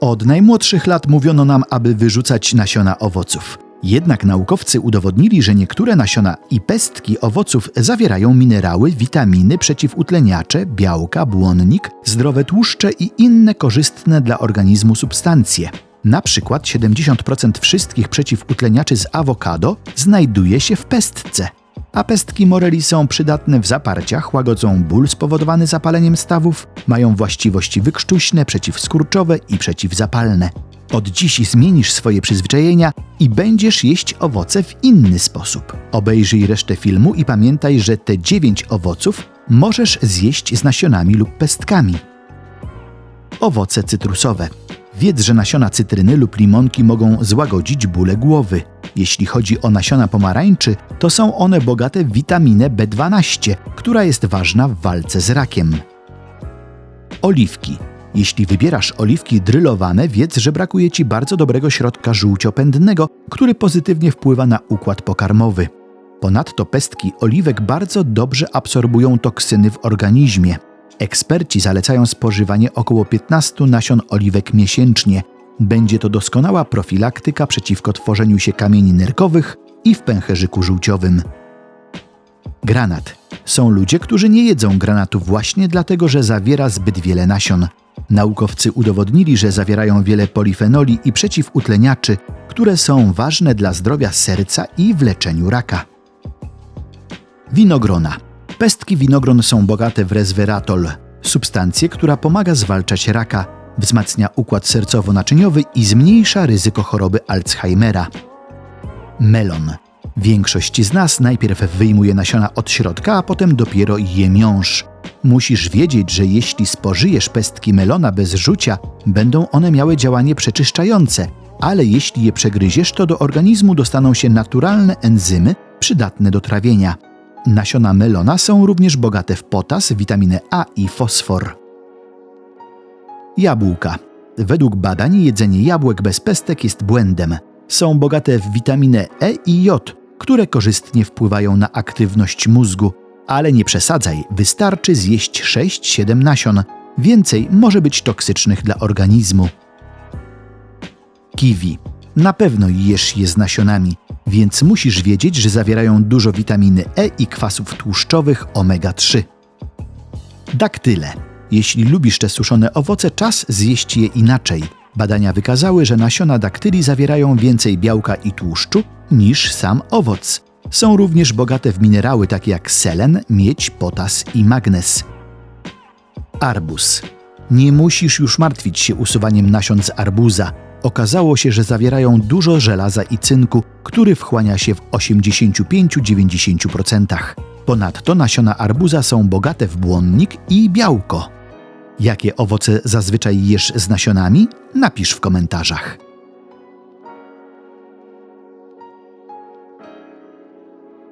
Od najmłodszych lat mówiono nam, aby wyrzucać nasiona owoców. Jednak naukowcy udowodnili, że niektóre nasiona i pestki owoców zawierają minerały, witaminy, przeciwutleniacze, białka, błonnik, zdrowe tłuszcze i inne korzystne dla organizmu substancje. Na przykład 70% wszystkich przeciwutleniaczy z awokado znajduje się w pestce. A pestki moreli są przydatne w zaparciach, łagodzą ból spowodowany zapaleniem stawów, mają właściwości wykrztuśne, przeciwskurczowe i przeciwzapalne. Od dziś zmienisz swoje przyzwyczajenia i będziesz jeść owoce w inny sposób. Obejrzyj resztę filmu i pamiętaj, że te 9 owoców możesz zjeść z nasionami lub pestkami. Owoce cytrusowe. Wiedz, że nasiona cytryny lub limonki mogą złagodzić bóle głowy. Jeśli chodzi o nasiona pomarańczy, to są one bogate w witaminę B12, która jest ważna w walce z rakiem. Oliwki. Jeśli wybierasz oliwki drylowane, wiedz, że brakuje ci bardzo dobrego środka żółciopędnego, który pozytywnie wpływa na układ pokarmowy. Ponadto pestki oliwek bardzo dobrze absorbują toksyny w organizmie. Eksperci zalecają spożywanie około 15 nasion oliwek miesięcznie. Będzie to doskonała profilaktyka przeciwko tworzeniu się kamieni nerkowych i w pęcherzyku żółciowym. Granat. Są ludzie, którzy nie jedzą granatu właśnie dlatego, że zawiera zbyt wiele nasion. Naukowcy udowodnili, że zawierają wiele polifenoli i przeciwutleniaczy, które są ważne dla zdrowia serca i w leczeniu raka. Winogrona. Pestki winogron są bogate w resveratrol, substancję, która pomaga zwalczać raka, wzmacnia układ sercowo-naczyniowy i zmniejsza ryzyko choroby Alzheimera. Melon. Większość z nas najpierw wyjmuje nasiona od środka, a potem dopiero je miąż. Musisz wiedzieć, że jeśli spożyjesz pestki melona bez rzucia, będą one miały działanie przeczyszczające, ale jeśli je przegryziesz, to do organizmu dostaną się naturalne enzymy przydatne do trawienia. Nasiona melona są również bogate w potas, witaminę A i fosfor. Jabłka. Według badań jedzenie jabłek bez pestek jest błędem. Są bogate w witaminę E i J, które korzystnie wpływają na aktywność mózgu, ale nie przesadzaj, wystarczy zjeść 6-7 nasion. Więcej może być toksycznych dla organizmu. Kiwi. Na pewno jesz je z nasionami, więc musisz wiedzieć, że zawierają dużo witaminy E i kwasów tłuszczowych omega-3. Daktyle. Jeśli lubisz te suszone owoce, czas zjeść je inaczej. Badania wykazały, że nasiona daktyli zawierają więcej białka i tłuszczu niż sam owoc. Są również bogate w minerały takie jak selen, miedź, potas i magnez. Arbuz. Nie musisz już martwić się usuwaniem nasion z arbuza. Okazało się, że zawierają dużo żelaza i cynku, który wchłania się w 85-90%. Ponadto nasiona arbuza są bogate w błonnik i białko. Jakie owoce zazwyczaj jesz z nasionami? Napisz w komentarzach.